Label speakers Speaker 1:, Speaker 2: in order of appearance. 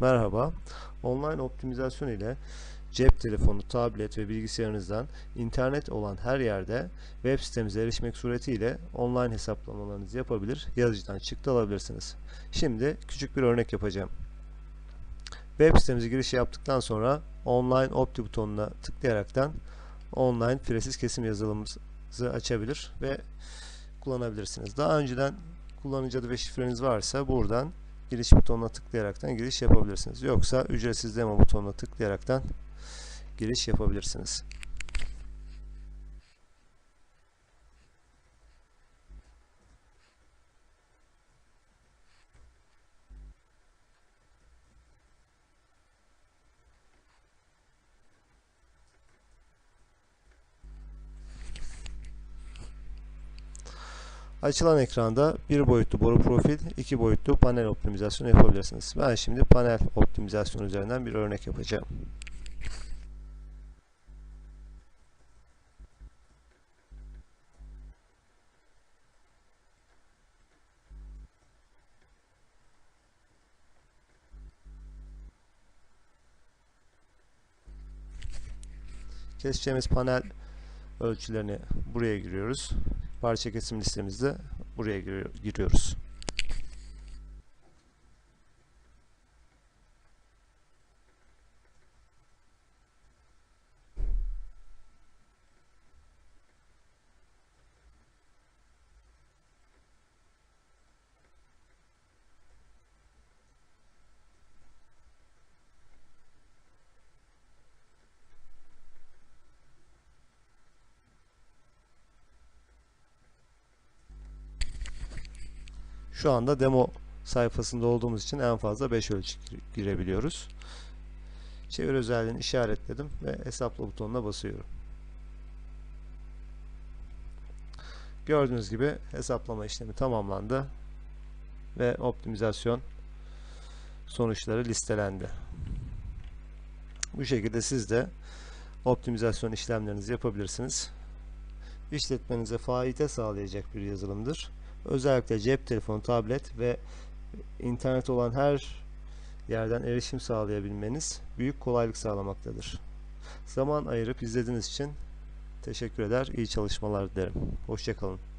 Speaker 1: Merhaba. Online optimizasyon ile cep telefonu, tablet ve bilgisayarınızdan internet olan her yerde web sitemize erişmek suretiyle online hesaplamalarınızı yapabilir, yazıcıdan çıktı alabilirsiniz. Şimdi küçük bir örnek yapacağım. Web sitemize giriş yaptıktan sonra online opti butonuna tıklayaraktan online firesiz kesim yazılımımızı açabilir ve kullanabilirsiniz. Daha önceden kullanıcı adı ve şifreniz varsa buradan giriş butonuna tıklayaraktan giriş yapabilirsiniz. Yoksa ücretsiz demo butonuna tıklayaraktan giriş yapabilirsiniz. Açılan ekranda bir boyutlu boru profil, iki boyutlu panel optimizasyonu yapabilirsiniz. Ben şimdi panel optimizasyonu üzerinden bir örnek yapacağım. Keseceğimiz panel ölçülerini buraya giriyoruz. Parça kesim listemizde buraya giriyoruz. Şu anda demo sayfasında olduğumuz için en fazla 5 ölçü girebiliyoruz. Çevir özelliğini işaretledim ve hesapla butonuna basıyorum. Gördüğünüz gibi hesaplama işlemi tamamlandı ve optimizasyon sonuçları listelendi. Bu şekilde siz de optimizasyon işlemlerinizi yapabilirsiniz. İşletmenize faide sağlayacak bir yazılımdır. Özellikle cep telefonu, tablet ve internet olan her yerden erişim sağlayabilmeniz büyük kolaylık sağlamaktadır. Zaman ayırıp izlediğiniz için teşekkür eder, iyi çalışmalar dilerim. Hoşçakalın.